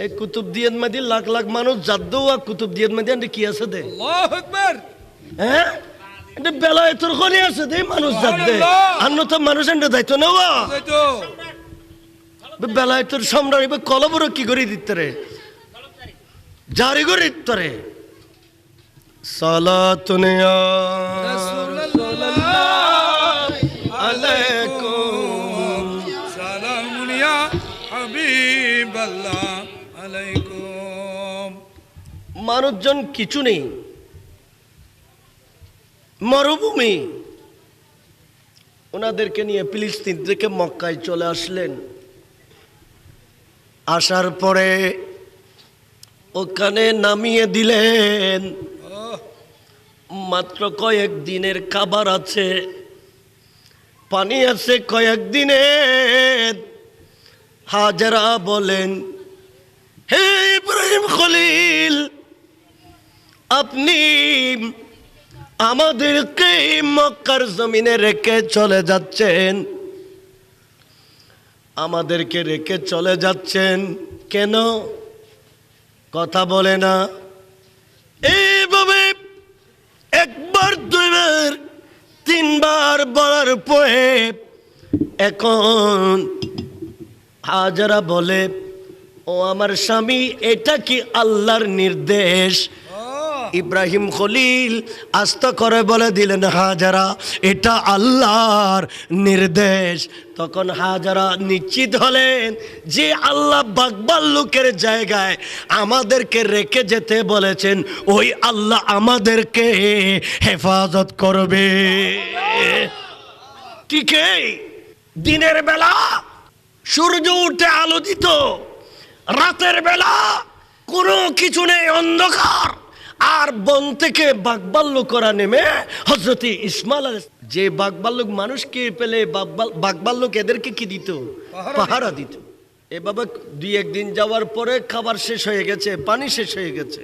এই কুতুব দিয়ান মাদি লাখ লাখ মানুষ যাদ্দ কুতুব দিয়ান মাদি আন্টি কি আছে দে? হ্যাঁ? এটা বেলায় তোর কোনে আছে দে মানুষ যাদ্দে। আন্ন তো মানুষ আন্টি দায়িত্ব নেওয়া এই তো বেলায় তোর সম্রাট এবার কলবর কি করে দিতে রে? জারি করে দিতে রে। আলাইকুম মানুষজন কিছু নেই। মরুভূমি। ওনাদেরকে নিয়ে ফিলিস্তিন থেকে মক্কায় চলে আসলেন। আসার পরে ওখানে নামিয়ে দিলেন। মাত্র কয়েক দিনের খাবার আছে, পানি আছে কয়েক দিনের। হাজারা বলেন, হে ইব্রাহিম খলিল আপনি আমাদেরকে মক্কার জমিনে রেখে চলে যাচ্ছেন। আমাদেরকে রেখে চলে যাচ্ছেন কেন? কথা বলে না। এইভাবে একবার, দুইবার, তিনবার বলার পরে এখন হাজারা বলে, ও আমার স্বামী, এটা কি আল্লাহর নির্দেশ? ইব্রাহিম খলিল আস্থা করে বলে দিলেন, হাজারা, এটা আল্লাহর নির্দেশ। তখন হাজারা নিশ্চিত হলেন যে আল্লাহ বাকবাল লোকের জায়গায় আমাদেরকে রেখে যেতে বলেছেন, ওই আল্লাহ আমাদেরকে হেফাজত করবে। ঠিকই দিনের বেলা সূর্য উঠে আলো দিত রাতের বেলা কোনো কিছু নেই অন্ধকার। আর বন থেকে বাগবাল্য করা নেমে হজরত ইসমাল যে বাগবাল্যক মানুষকে পেলে বাগবাল্যক এদেরকে কি দিত? পাহারা দিত। এভাবে দুই একদিন যাওয়ার পরে খাবার শেষ হয়ে গেছে পানি শেষ হয়ে গেছে।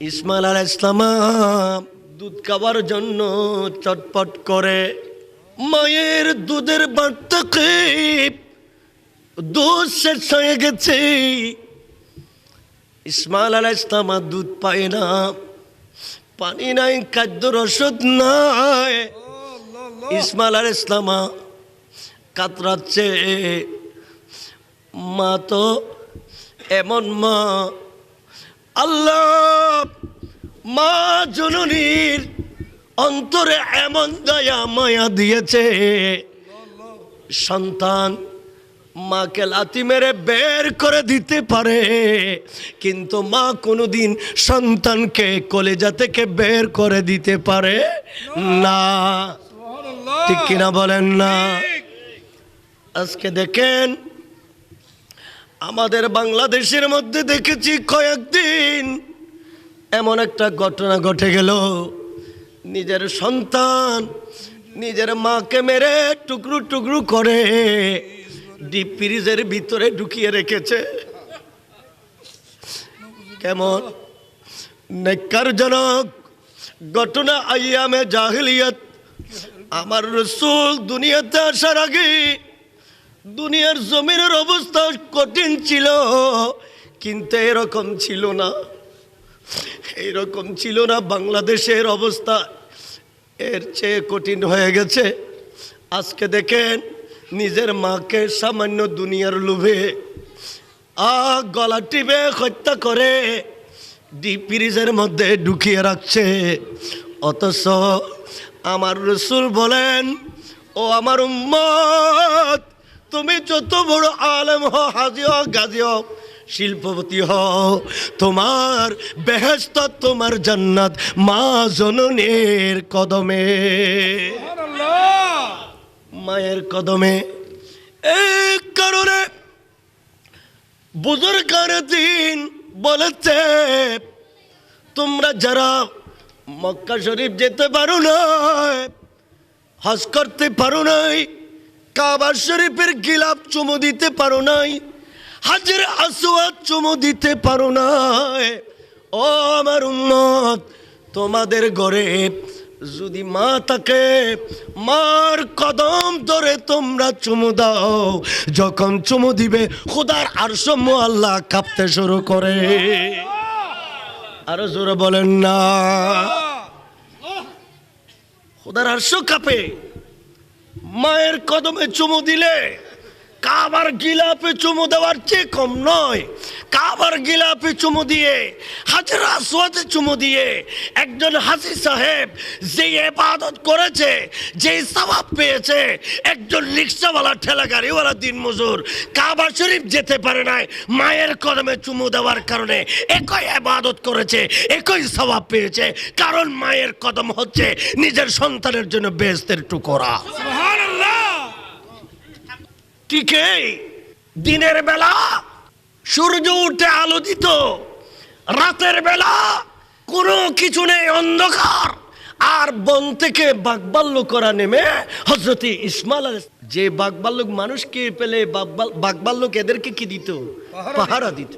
ইসমাল আলাহ ইসলাম দুধ খাওয়ার জন্য চটপট করে মায়ের দুধের বার্তাকে দুধ শেষ হয়ে গেছে। ইসমাইল আলাহ ইসলাম দুধ পায় না। পানি নাই খাদ্য রসদ নাই। ইসমাইল আলাহ ইসলাম কাতরাচ্ছে মা তো এমন মা আল্লাহ মা জননীর অন্তরে এমন দয়া মায়া দিয়েছে। সন্তান মাকে লাতি মেরে বের করে দিতে পারে। কিন্তু মা কোনোদিন সন্তানকে কলেজা থেকে বের করে দিতে পারে না। ঠিক কিনা বলেন না? আজকে দেখেন আমাদের বাংলাদেশের মধ্যে দেখেছি কয়েকদিন এমন একটা ঘটনা ঘটে গেল। নিজের সন্তান নিজের মাকে মেরে টুকরো টুকরো করে ডিপ ফ্রিজের ভিতরে ঢুকিয়ে রেখেছে। কেমন? নেকারজনক ঘটনা আইয়ামে জাহিলিয়াত। আমার রসুল দুনিয়াতে আসার আগে দুনিয়ার জমিনের অবস্থা কঠিন ছিল, কিন্তু এরকম ছিল না। এইরকম ছিল না, বাংলাদেশের অবস্থা এর চেয়ে কঠিন হয়ে গেছে। আজকে দেখেন নিজের মাকে সামান্য দুনিয়ার লোভে আ গলা টিপে হত্যা করে ডিপ ফ্রিজের মধ্যে ঢুকিয়ে রাখছে। অথচ আমার রসুল বলেন, ও আমার উম্মত, তুমি যত বড় আলেম হ হাজি হ গাজি হ শিল্পপতি হও। তোমার বেহেস্ত তোমার জান্নাত মা জননের কদমে। সুবহানাল্লাহ। মায়ের কদমে এই কারণে বুজুর্গার দিন বলেছে, তোমরা যারা মক্কা শরীফ যেতে পারো না, হজ করতে পারো নাই কাবার শরীফের গিলাপ চুমু দিতে পারো নাই, হাজের আসওয়াদ চুমু দিতে পারো নাই, ও আমার উন্নত তোমাদের ঘরে যদি মা তাকে মার কদম ধরে তোমরা চুমু দাও, যখন চুমু দিবে খুদার আরশম আল্লাহ কাঁপতে শুরু করে। আরও জোরে বলেন না। খুদার আরশ কাঁপে। মায়ের কদমে চুমু দিলে কাবার গিলাপে চুমু দেওয়ার চেয়ে কম নয়। কাবার গিলাপে চুমু দিয়ে, হাজরা সোয়াতে চুমু দিয়ে একজন হাসি সাহেব যে এবাদত করেছে যে সবাব পেয়েছে, একজন রিক্সাওয়ালা ঠেলা গাড়িওয়ালা দিন মজুর, কাবা শরীফ যেতে পারে নাই, মায়ের কদমে চুমু দেওয়ার কারণে একই এবাদত করেছে, একই সবাব পেয়েছে, কারণ মায়ের কদম হচ্ছে নিজের সন্তানের জন্য বেস্তের টুকরা। টিকে দিনের বেলা সূর্য উঠে আলো দিত রাতের বেলা কোনো কিছু নেই অন্ধকার। আর বন থেকে বাগবাল্য করা নেমে হজরতি ইসমাল যে বাগবাল্যক মানুষকে পেলে বাগবাল- বাগবাল্যক এদেরকে কি দিত? পাহারা দিত।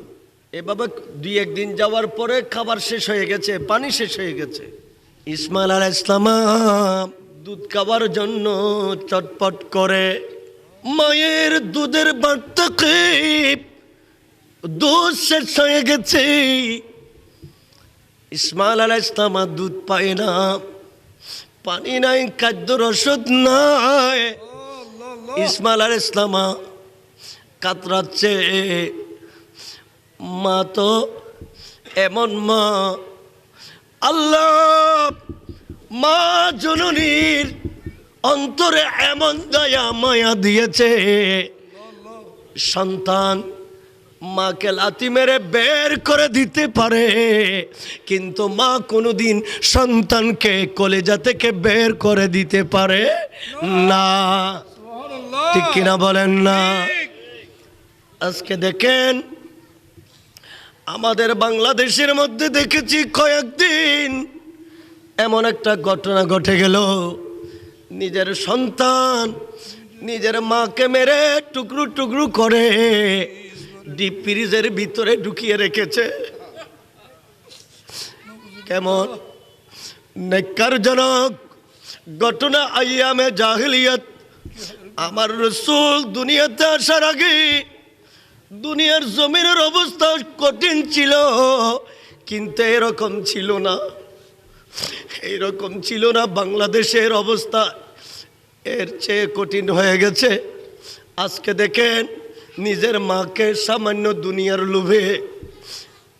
এভাবে দুই একদিন যাওয়ার পরে খাবার শেষ হয়ে গেছে পানি শেষ হয়ে গেছে। ইসমাল আলাহ ইসলাম দুধ খাওয়ার জন্য চটপট করে মায়ের দুধের বার্তাকে দুধ শেষ হয়ে গেছে। ইসমাল আলাহ ইসলাম আর দুধ পায় না। পানি নাই খাদ্য রসদ নাই। ইসমাল আল্লাহ। ইসলামা কাতরাচ্ছে। মা তো এমন মা। আল্লাহ মা জননীর অন্তরে এমন দয়া মায়া দিয়েছে। সন্তান মাকে লাতি মেরে বের করে দিতে পারে কিন্তু মা কোনোদিন সন্তানকে কলেজা থেকে বের করে দিতে পারে না। ঠিক কিনা বলেন না? আজকে দেখেন আমাদের বাংলাদেশের মধ্যে দেখেছি কয়েকদিন এমন একটা ঘটনা ঘটে গেল। নিজের সন্তান নিজের মাকে মেরে টুকরো টুকরু করে ডিপ ফ্রিজের ভিতরে ঢুকিয়ে রেখেছে। কেমন? নেকারজনক ঘটনা আইয়ামে জাহিলিয়াত। আমার রসুল দুনিয়াতে আসার আগে দুনিয়ার জমিনের অবস্থা কঠিন ছিল, কিন্তু এরকম ছিল না। এরকম ছিল না বাংলাদেশের অবস্থা। এর চেয়ে কঠিন হয়ে গেছে। আজকে দেখেন, নিজের মাকে সামান্য দুনিয়ার লোভে,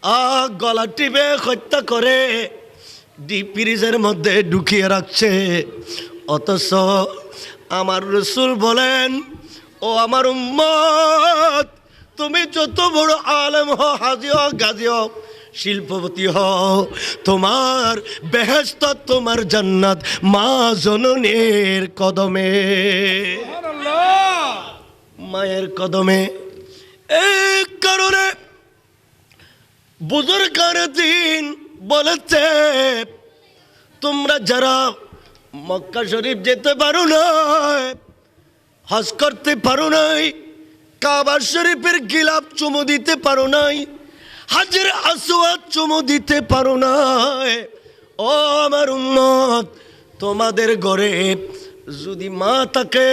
আ, গলা টিপে হত্যা করে ফ্রিজের মধ্যে ঢুকিয়ে রাখছে। অথচ আমার রসুল বলেন, ও আমার উম্মত, তুমি যত বড় আলেম হও, হাজি হও, গাজী হও শিল্পপতি হও তোমার বেহেস্ত তোমার জান্নাত মা জননের কদমে। মায়ের কদমে। এই কারণে বুজুর্গার দিন বলেছে তোমরা যারা মক্কা শরীফ যেতে পারো না হজ করতে পারো নাই কাবার শরীফের গিলাপ চুমু দিতে পারো নাই হাজের আসওয়াদ চুমু দিতে পারো না। ও আমার উম্মত, তোমাদের ঘরে যদি মা তাকে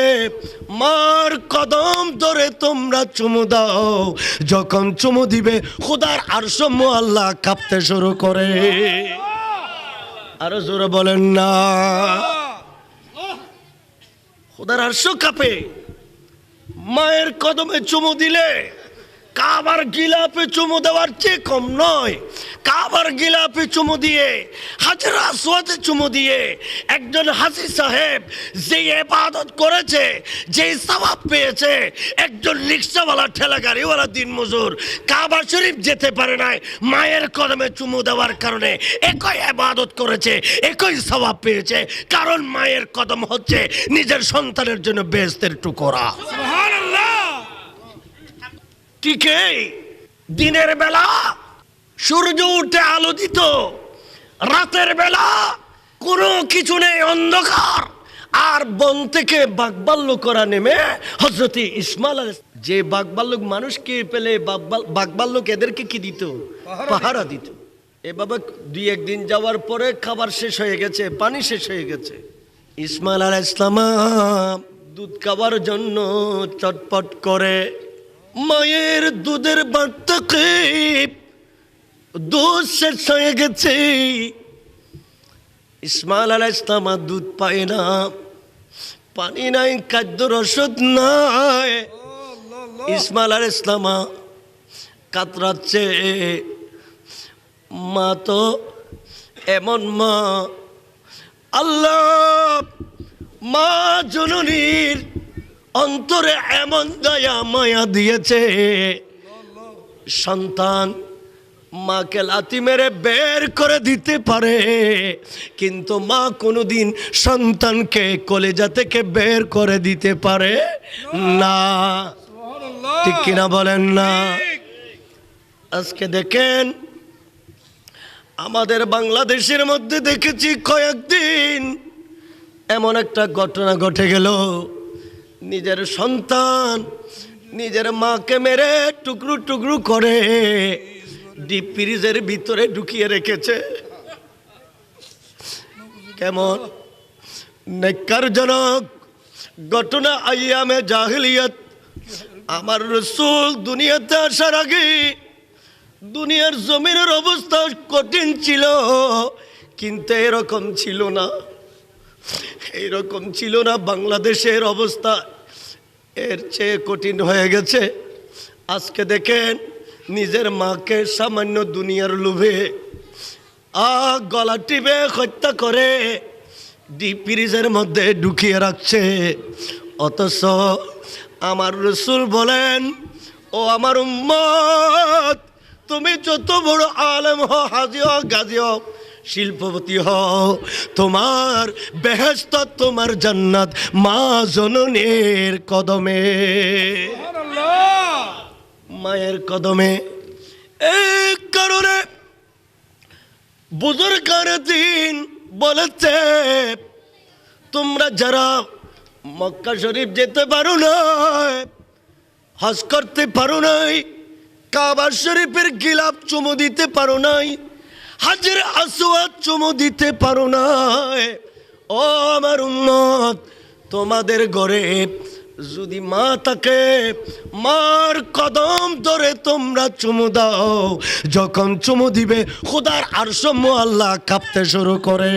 মার কদম ধরে তোমরা চুমু দাও। যখন চুমু দিবে, খুদার আরশম আল্লাহ কাঁপতে শুরু করে। আরও জোরে বলেন না। খুদার আরশ কাঁপে। মায়ের কদমে চুমু দিলে কাবার গিলাপে চুমু দেওয়ার চেয়ে কম নয়। কাবার গিলাপে চুমু দিয়ে, হাজরা সোয়াতে চুমু দিয়ে একজন হাসি সাহেব যে এবাদত করেছে যে সবাব পেয়েছে, একজন রিক্সাওয়ালা ঠেলা গাড়িওয়ালা দিন মজুর, কাবা শরীফ যেতে পারে নাই, মায়ের কদমে চুমু দেওয়ার কারণে একই এবাদত করেছে, একই সবাব পেয়েছে, কারণ মায়ের কদম হচ্ছে নিজের সন্তানের জন্য বেস্তের টুকরা। সুবহানাল্লাহ টিকে দিনের বেলা সূর্য উঠে আলো দিত রাতের বেলা কোনো কিছু নেই অন্ধকার। আর বন থেকে বাগবাল্য করা নেমে হজরতি ইসমাল যে বাগবাল্যক মানুষকে পেলে বাগবাল- বাগবাল্যক এদেরকে কি দিত? পাহারা দিত। এভাবে দুই একদিন যাওয়ার পরে খাবার শেষ হয়ে গেছে পানি শেষ হয়ে গেছে। ইসমাইল আলাহ ইসলাম দুধ খাওয়ার জন্য চটপট করে মায়ের দুধের বার্তাকে দুধ শেষ হয়ে গেছে। ইসমাইল আলাহ ইসলাম আর দুধ পায় না। পানি নাই খাদ্য রসদ নাই। ইসমাইল আলাহ ইসলামা কাতরাচ্ছে। মা তো এমন মা। আল্লাহ মা জননীর অন্তরে এমন দয়া মায়া দিয়েছে। সন্তান মাকে লাতি মেরে বের করে দিতে পারে কিন্তু মা কোনোদিন সন্তানকে কলেজা থেকে বের করে দিতে পারে না। ঠিক কিনা বলেন না? আজকে দেখেন আমাদের বাংলাদেশের মধ্যে দেখেছি কয়েকদিন এমন একটা ঘটনা ঘটে গেল। নিজের সন্তান নিজের মাকে মেরে টুকরো টুকরু করে ডিপ ফ্রিজের ভিতরে ঢুকিয়ে রেখেছে। কেমন? নেকারজনক ঘটনা আইয়ামে জাহিলিয়াত। আমার রসুল দুনিয়াতে আসার আগে দুনিয়ার জমিনের অবস্থা কঠিন ছিল, কিন্তু এরকম ছিল না। এইরকম ছিল না, বাংলাদেশের অবস্থা এর চেয়ে কঠিন হয়ে গেছে। আজকে দেখেন, নিজের মাকে সামান্য দুনিয়ার লোভে আ গলা টিপে হত্যা করে ডিপ ফ্রিজের মধ্যে ঢুকিয়ে রাখছে। অথচ আমার রসুল বলেন, ও আমার উম্মত, তুমি যত বড় আলেম হ হাজি হ গাজি হ শিল্পপতি হও তোমার বেহেস্ত তোমার জান্নাত মা জননের কদমে। মায়ের কদমে। এই কারণে বুজুর্গার দিন বলেছে তোমরা যারা মক্কা শরীফ যেতে পারো না হজ করতে পারো নাই কাবার শরীফের গিলাপ চুমু দিতে পারো নাই হাজের আসওয়াদ চুমু দিতে পারো নাই। ও আমার উন্নত তোমাদের ঘরে যদি মা থাকে, মার কদম ধরে তোমরা চুমু দাও। যখন চুমু দিবে, খুদার আরশম আল্লাহ কাঁপতে শুরু করে।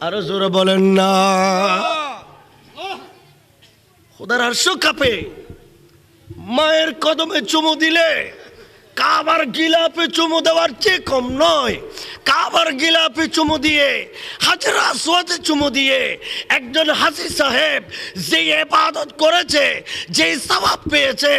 আরও জোরে বলেন না। খোদার আরশ কাঁপে। মায়ের কদমে চুমু দিলে কাবার গিলাপে চুমু দেওয়ার চেয়ে কম নয়। কাবার গিলাপে চুমু দিয়ে, হাজার আসওয়াদে চুমু দিয়ে একজন হাসি সাহেব যে এবাদত করেছে, যে সবাব পেয়েছে,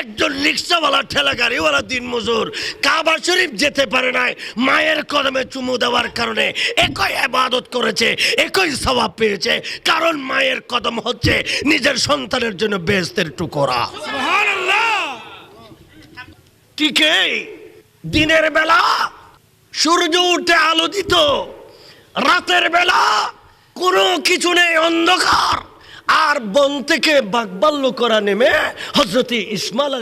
একজন রিক্সাওয়ালা ঠেলা গাড়িওয়ালা দিন মজুর, কাবা শরীফ যেতে পারে নাই, মায়ের কদমে চুমু দেওয়ার কারণে একই এবাদত করেছে, একই সবাব পেয়েছে, কারণ মায়ের কদম হচ্ছে নিজের সন্তানের জন্য বেস্তের টুকরা। টিকে। দিনের বেলা সূর্য উঠে আলো দিত রাতের বেলা কোনো কিছু নেই অন্ধকার। আর বন থেকে বাগবাল্য করা নেমে হজরতি ইসমাল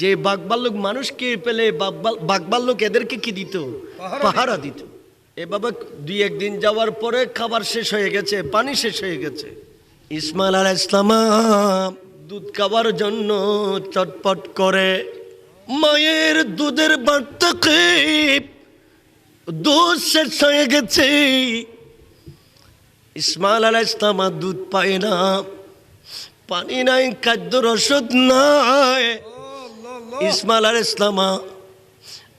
যে বাগবাল্যক মানুষকে পেলে বাগবাল্যক এদেরকে কি দিত? পাহারা দিত। এভাবে দুই একদিন যাওয়ার পরে খাবার শেষ হয়ে গেছে পানি শেষ হয়ে গেছে। ইসমাল আলাহ ইসলাম দুধ খাওয়ার জন্য চটপট করে মায়ের দুধের বার্তাকে দুধ শেষ হয়ে গেছে। ইসমাইল আলাহ ইসলাম আর দুধ পায় না। পানি নাই খাদ্য রসদ নাই। ইসমাল আলাহ ইসলামা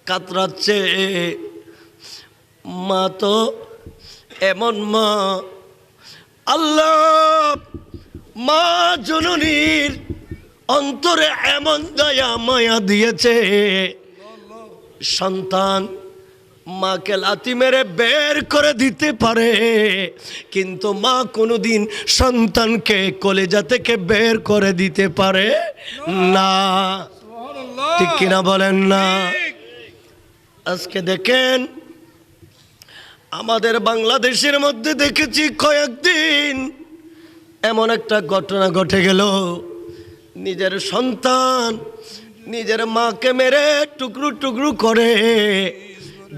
কাতরাচ্ছে। মা তো এমন মা। আল্লাহ মা জননীর অন্তরে এমন দয়া মায়া দিয়েছে। সন্তান মাকে লাতি মেরে বের করে দিতে পারে কিন্তু মা কোনোদিন সন্তানকে কলেজা থেকে বের করে দিতে পারে না। ঠিক কিনা বলেন না? আজকে দেখেন আমাদের বাংলাদেশের মধ্যে দেখেছি কয়েকদিন এমন একটা ঘটনা ঘটে গেল। নিজের সন্তান নিজের মাকে মেরে টুকরু টুকরু করে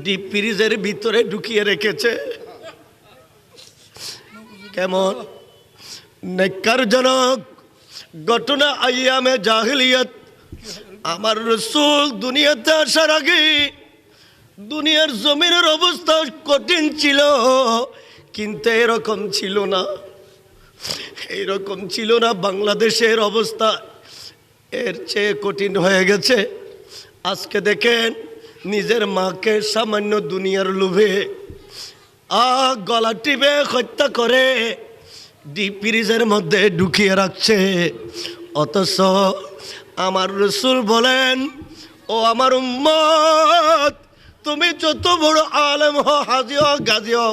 ডিপ ফ্রিজের ভিতরে ঢুকিয়ে রেখেছে। কেমন? নেকারজনক ঘটনা আইয়ামে জাহিলিয়াত। আমার রসুল দুনিয়াতে আসার আগে দুনিয়ার জমিনের অবস্থা কঠিন ছিল, কিন্তু এরকম ছিল না। এইরকম ছিল না, বাংলাদেশের অবস্থা। এর চেয়ে কঠিন হয়ে গেছে। আজকে দেখেন, নিজের মাকে সামান্য দুনিয়ার লোভে আ গলা টিপে হত্যা করে ডিপ ফ্রিজের মধ্যে ঢুকিয়ে রাখছে। অথচ আমার রসুল বলেন, ও আমার উম্মত, তুমি যত বড় আলেম হ হাজি হ গাজি হ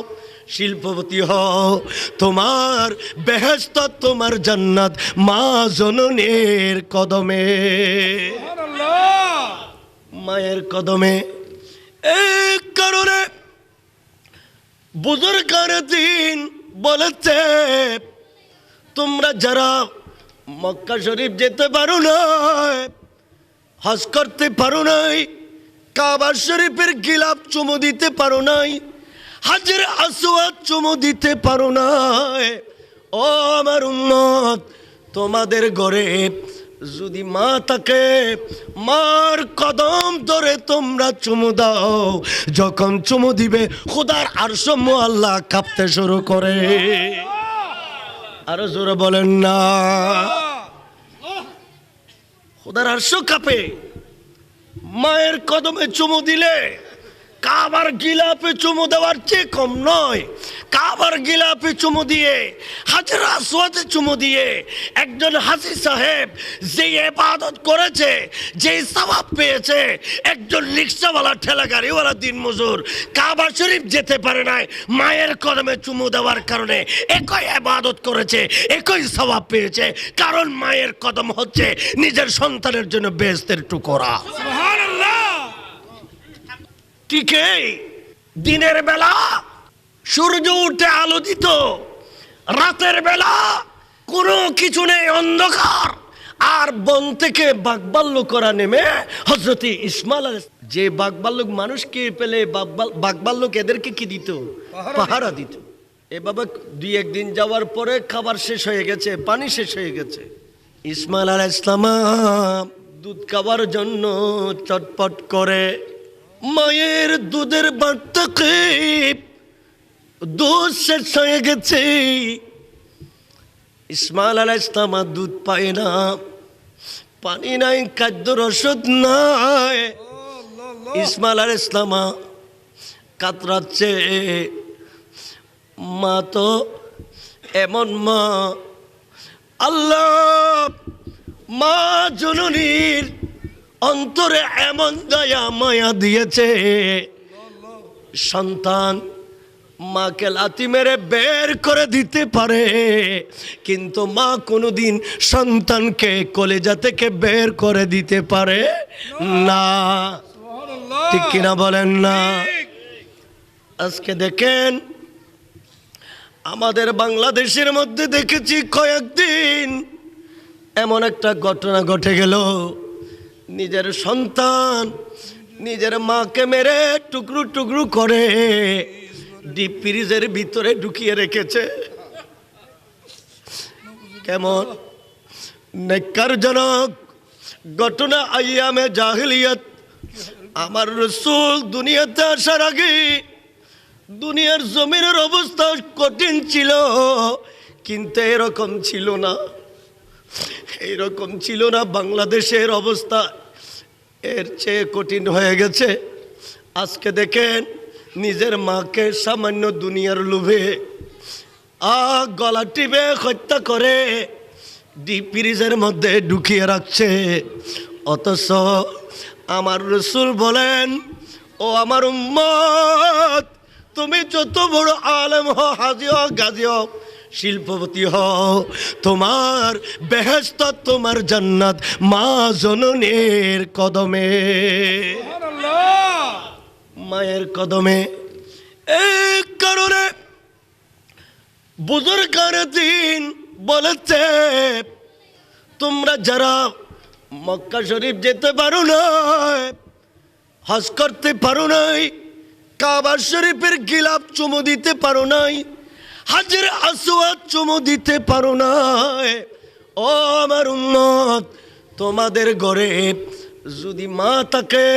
শিল্পপতি হও। তোমার বেহেস্ত তোমার জান্নাত মা জননীর কদমে। মায়ের কদমে। এই কারণে বুজুর্গার দিন বলেছে, তোমরা যারা মক্কা শরীফ যেতে পারো না, হজ করতে পারো নাই কাবার শরীফের গিলাপ চুমু দিতে পারো নাই হাজের আসওয়াদ চুমু দিতে পারো না। ও আমার উন্মত তোমাদের ঘরে যদি মা থাকে, মার কদম ধরে তোমরা চুমু দাও। যখন চুমু দিবে, খুদার আরশম আল্লাহ কাঁপতে শুরু করে। আরও জোরে বলেন না। খুদার আরশ কাঁপে। মায়ের কদমে চুমু দিলে কাবার গিলাপে চুমু দেওয়ার চেয়ে কম নয়। কাবার গিলাপে চুমু দিয়ে, হাজরা আসওয়াদে চুমু দিয়ে একজন হাসি সাহেব যে এবাদত করেছে, যে সবাব পেয়েছে, একজন রিক্সাওয়ালা, ঠেলা গাড়িওয়ালা, দিন মজুর, কাবা শরীফ যেতে পারে নাই, মায়ের কদমে চুমু দেওয়ার কারণে একই এবাদত করেছে, একই সওয়াব পেয়েছে, কারণ মায়ের কদম হচ্ছে নিজের সন্তানের জন্য বেস্তের টুকরা। টিকে দিনের বেলা সূর্য উঠে আলো দিত রাতের বেলা কোনো কিছু নেই অন্ধকার। আর বন থেকে বাগবাল্য করা নেমে হজরতি ইসমাল যে বাগবাল্যক মানুষকে পেলে বাগবাল- বাগবাল্যক এদেরকে কি দিত? পাহারা দিত। এ বাবা দুই একদিন যাওয়ার পরে খাবার শেষ হয়ে গেছে পানি শেষ হয়ে গেছে। ইসমাইল আলাহ ইসলাম দুধ খাবার জন্য চটপট করে মায়ের দুধের বার্তাকে দুধ শেষ হয়ে গেছে। ইসমাল আলাহ ইসলাম আর দুধ পায় না। পানি নাই খাদ্য রসদ নাই। ইসমাল ইসমাইল ইসলামা কাতরাচ্ছে। মা তো এমন মা। আল্লাহ মা জননীর অন্তরে এমন দয়া মায়া দিয়েছে। সন্তান মাকে লাতি মেরে বের করে দিতে পারে কিন্তু মা কোনোদিন সন্তানকে কলেজা থেকে বের করে দিতে পারে না। ঠিক কিনা বলেন না? আজকে দেখেন আমাদের বাংলাদেশের মধ্যে দেখেছি কয়েকদিন এমন একটা ঘটনা ঘটে গেল। নিজের সন্তান নিজের মাকে মেরে টুকরো টুকরো করে ডিপ ফ্রিজের ভিতরে ঢুকিয়ে রেখেছে। কেমন? নেকারজনক ঘটনা আইয়ামে জাহিলিয়াত। আমার রসুল দুনিয়াতে আসার আগে দুনিয়ার জমিনের অবস্থা কঠিন ছিল, কিন্তু এরকম ছিল না। এইরকম ছিল না, বাংলাদেশের অবস্থা এর চেয়ে কঠিন হয়ে গেছে। আজকে দেখেন, নিজের মাকে সামান্য দুনিয়ার লোভে আ গলা টিপে হত্যা করে ডিপ ফ্রিজের মধ্যে ঢুকিয়ে রাখছে। অথচ আমার রসুল বলেন, ও আমার উম্মত, তুমি যত বড় আলেম হ হাজি হ গাজি হ শিল্পপতি হও তোমার বেহেস্ত তোমার জান্নাত মা জননের কদমে। মায়ের কদমে। এই কারণে বুজুর্গার দিন বলেছে তোমরা যারা মক্কা শরীফ যেতে পারো না হজ করতে পারো নাই কাবা শরীফের গিলাপ চুমু দিতে পারো নাই হাজের আসওয়াদ চুমু দিতে পারো নাই ও আমার উম্মত, তোমাদের ঘরে যদি মা থাকে,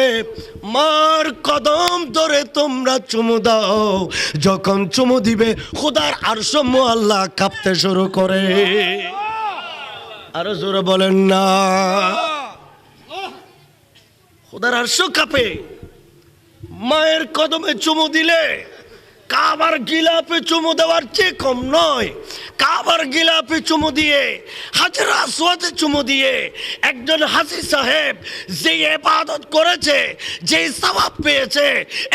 মার কদম ধরে তোমরা চুমু দাও। যখন চুমু দিবে, খোদার আরশম আল্লাহ কাঁপতে শুরু করে। আরও জোরে বলেন না। খোদার আরশ কাঁপে। মায়ের কদমে চুমু দিলে কাবার গিলাপে চুমু দেওয়ার চেয়ে কম নয়। কাবার গিলাপে চুমু দিয়ে, হাজার আসওয়াতে চুমু দিয়ে একজন হাসি সাহেব যে এবাদত করেছে, যে সবাব পেয়েছে,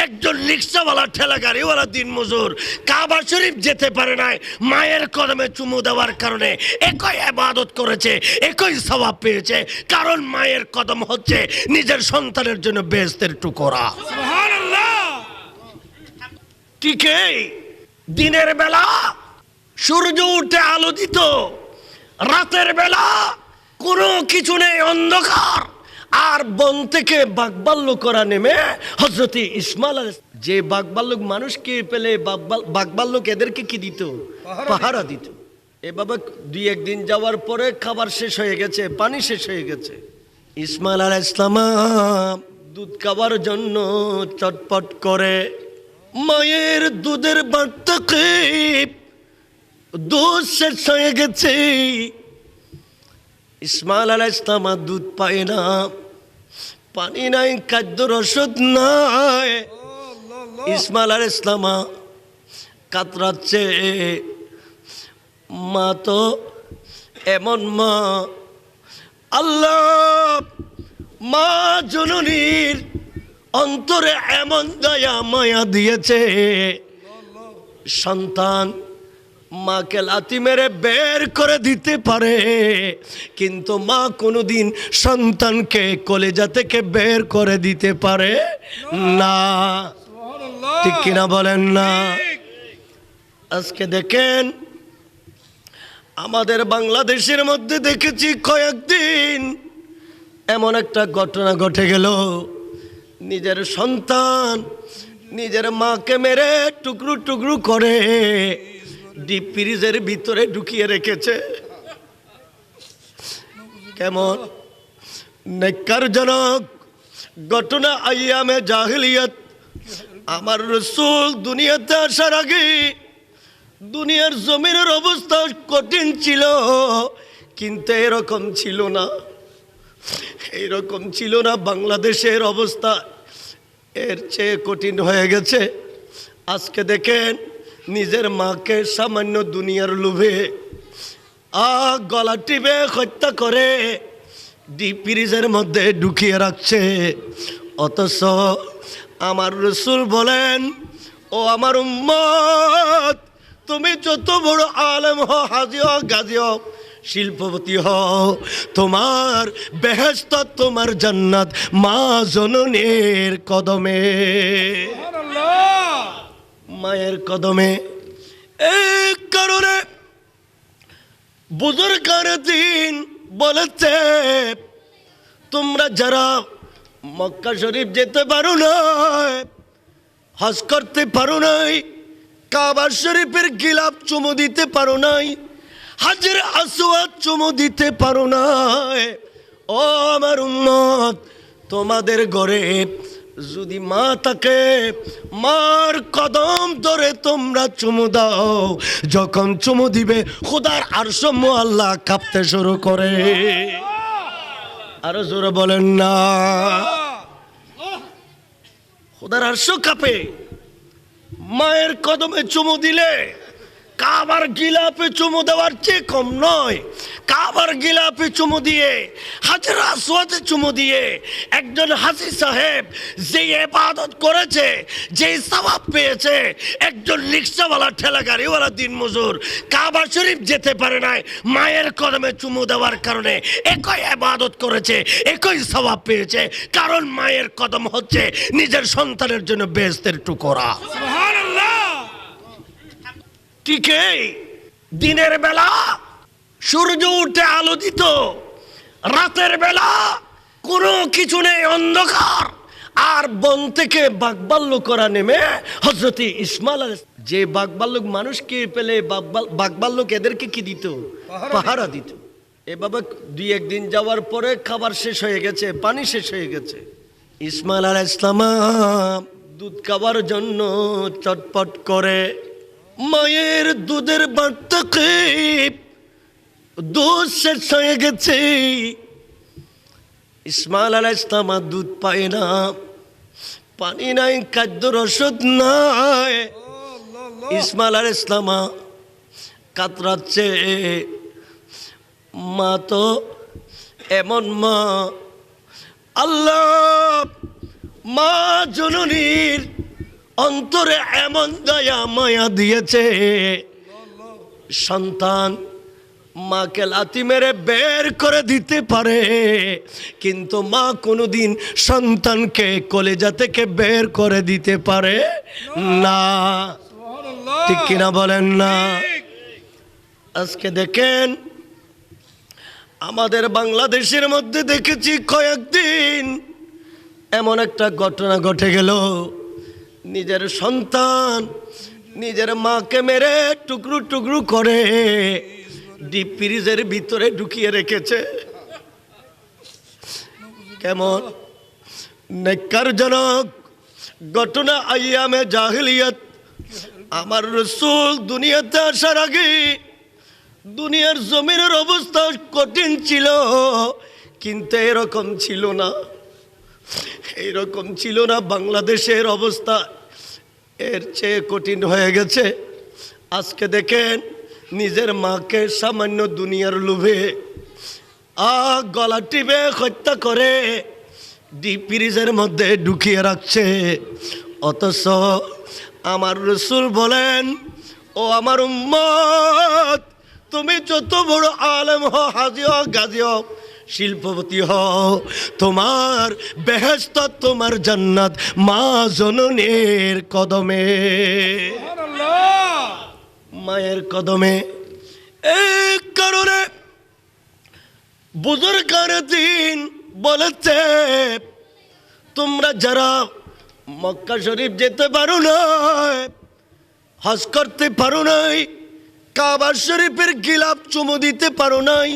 একজন রিক্সাওয়ালা ঠেলা গাড়িওয়ালা দিন মজুর, কাবা শরীফ যেতে পারে নাই, মায়ের কদমে চুমু দেওয়ার কারণে একই এবাদত করেছে, একই সবাব পেয়েছে, কারণ মায়ের কদম হচ্ছে নিজের সন্তানের জন্য বেস্তের টুকরা। টিকে। দিনের বেলা সূর্য উঠে আলো দিত রাতের বেলা কোনো কিছু নেই অন্ধকার। আর বন থেকে বাগবাল্য করা নেমে হজরত ইসমাল যে বাগবাল্যক মানুষকে পেলে বাগবাল- বাগবাল্যক এদেরকে কি দিত? পাহারা দিত। এ বাবা দুই একদিন যাওয়ার পরে খাবার শেষ হয়ে গেছে পানি শেষ হয়ে গেছে। ইসমাল আলাহ ইসলাম দুধ খাওয়ার জন্য চটপট করে মায়ের দুধের বার্তাকে দুধ শেষ হয়ে গেছে। ইসমাল আলা ইসলাম আর দুধ পায় না। পানি নাই খাদ্য রসদ নাই। ইসমাইল আলাহ ইসলামা কাতরাচ্ছে। মা তো এমন মা। আল্লাহ, মা জননীর অন্তরে এমন দয়া মায়া দিয়েছে। সন্তান মাকে লাতি মেরে বের করে দিতে পারে কিন্তু মা কোনোদিন সন্তানকে কলেজা থেকে বের করে দিতে পারে না। ঠিক কিনা বলেন না? আজকে দেখেন আমাদের বাংলাদেশের মধ্যে দেখেছি কয়েকদিন এমন একটা ঘটনা ঘটে গেল। নিজের সন্তান নিজের মাকে মেরে টুকরু টুকরু করে ডিপ ফ্রিজের ভিতরে ঢুকিয়ে রেখেছে। কেমন? নেকারজনক ঘটনা আইয়ামে জাহিলিয়াত। আমার রসুল দুনিয়াতে আসার আগে দুনিয়ার জমিনের অবস্থা কঠিন ছিল, কিন্তু এরকম ছিল না। এইরকম ছিল না, বাংলাদেশের অবস্থা এর চেয়ে কঠিন হয়ে গেছে। আজকে দেখেন, নিজের মাকে সামান্য দুনিয়ার লোভে আ গলা টিপে হত্যা করে ডিপ ফ্রিজের মধ্যে ঢুকিয়ে রাখছে। অথচ আমার রসুল বলেন, ও আমার উম্মত, তুমি যত বড় আলেম হ হাজি গাজি হ শিল্পপতি হও তোমার বেহেস্ত তোমার জান্নাত মা জননের কদমে। মায়ের কদমে। এই কারণে বুজুর্গার দিন বলেছে তোমরা যারা মক্কা শরীফ যেতে পারো না হজ করতে পারো নাই কাবার শরীফের গিলাপ চুমু দিতে পারো নাই হাজের আসওয়াদ চুমু দিতে পারো নাই। ও আমার উন্মত তোমাদের ঘরে যদি মা থাকে, মার কদম ধরে তোমরা চুমু দাও। যখন চুমু দিবে, খোদার আরশম আল্লাহ কাঁপতে শুরু করে। আরও জোরে বলেন না। খোদার আরশ কাঁপে। মায়ের কদমে চুমু দিলে কাবার গিলাপে চুমু দেওয়ার চেয়ে কম নয়। কাবার গিলাপে চুমু দিয়ে, হাজার আসওয়াতে চুমু দিয়ে একজন হাসি সাহেব যে এবাদত করেছে যে সবাব পেয়েছে, একজন রিক্সাওয়ালা ঠেলা গাড়িওয়ালা দিন মজুর, কাবা শরীফ যেতে পারে নাই, মায়ের কদমে চুমু দেওয়ার কারণে একই এবাদত করেছে, একই সবাব পেয়েছে, কারণ মায়ের কদম হচ্ছে নিজের সন্তানের জন্য বেস্তের টুকরা। টিকে দিনের বেলা সূর্য উঠে আলো দিত রাতের বেলা কোনো কিছু নেই অন্ধকার। আর বন থেকে বাগবাল্য করা নেমে হজরতি ইসমাল যে বাগবাল্যক মানুষকে পেলে বাগবাল- বাগবাল্যক এদেরকে কি দিত? পাহারা দিত। এভাবে দুই একদিন যাওয়ার পরে খাবার শেষ হয়ে গেছে পানি শেষ হয়ে গেছে। ইসমাল আলাহ ইসলাম দুধ খাওয়ার জন্য চটপট করে মায়ের দুধের বার্তাকে দুধ শেষ হয়ে গেছে। ইসমাল আলাহ ইসলাম আর দুধ পায় না। পানি নাই খাদ্য রসদ নাই। ইসমাল আলাহ ইসলামা কাতরাচ্ছে। মা তো এমন মা। আল্লাহ মা জননীর অন্তরে এমন দয়া মায়া দিয়েছে। সন্তান মাকে লাতি মেরে বের করে দিতে পারে কিন্তু মা কোনোদিন সন্তানকে কলেজা থেকে বের করে দিতে পারে না। ঠিক কিনা বলেন না? আজকে দেখেন আমাদের বাংলাদেশের মধ্যে দেখেছি কয়েকদিন এমন একটা ঘটনা ঘটে গেল। নিজের সন্তান নিজের মাকে মেরে টুকরু টুকরু করে ডিপ ফ্রিজের ভিতরে ঢুকিয়ে রেখেছে। কেমন? নেকারজনক ঘটনা আইয়ামে জাহিলিয়াত। আমার রসুল দুনিয়াতে আসার আগে দুনিয়ার জমিনের অবস্থা কঠিন ছিল, কিন্তু এরকম ছিল না। এইরকম ছিল না, বাংলাদেশের অবস্থা। এর চেয়ে কঠিন হয়ে গেছে। আজকে দেখেন, নিজের মাকে সামান্য দুনিয়ার লোভে, আ, গলা টিপে হত্যা করে, ডিপ ফ্রিজের মধ্যে ঢুকিয়ে রাখছে। অথচ আমার রসুল বলেন, ও আমার উম্মত, তুমি যত বড় আলেম হও, হাজি হও, গাজী হও শিল্পপতি হও তোমার বেহেস্ত তোমার জান্নাত মা জননীর কদমে। মায়ের কদমে। এই কারণে বুজুর্গার দিন বলেছে তোমরা যারা মক্কা শরীফ যেতে পারো না হজ করতে পারো নাই কাবা শরীফের গিলাপ চুমু দিতে পারো নাই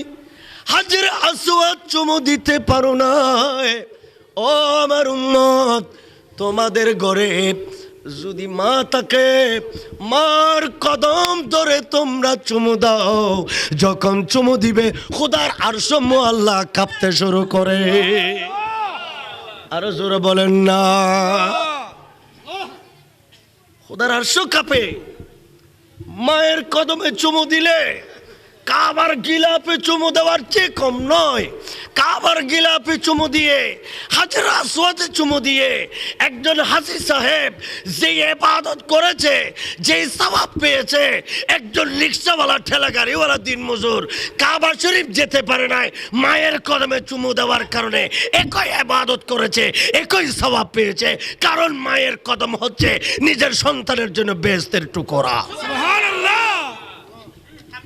হাজের আসওয়াদ চুমু দিতে পারো না। ও আমার উম্মত, তোমাদের ঘরে যদি মা থাকে, মার কদম ধরে তোমরা চুমু দাও। যখন চুমু দিবে, খুদার আরশম আল্লাহ কাঁপতে শুরু করে। আরও জোরে বলেন না। খুদার আরশ কাঁপে। মায়ের কদমে চুমু দিলে কাবার গিলাপে চুমু দেওয়ার চেয়ে কম নয়। কাবার গিলাপে চুমু দিয়ে, হাজার আসওয়াতে চুমু দিয়ে একজন হাসি সাহেব যে এবাদত করেছে যে সবাব পেয়েছে, একজন রিক্সাওয়ালা, ঠেলা গাড়িওয়ালা, দিন মজুর, কাবা শরীফ যেতে পারে নাই, মায়ের কদমে চুমু দেওয়ার কারণে একই এবাদত করেছে, একই সবাব পেয়েছে, কারণ মায়ের কদম হচ্ছে নিজের সন্তানের জন্য বেস্তের টুকরা।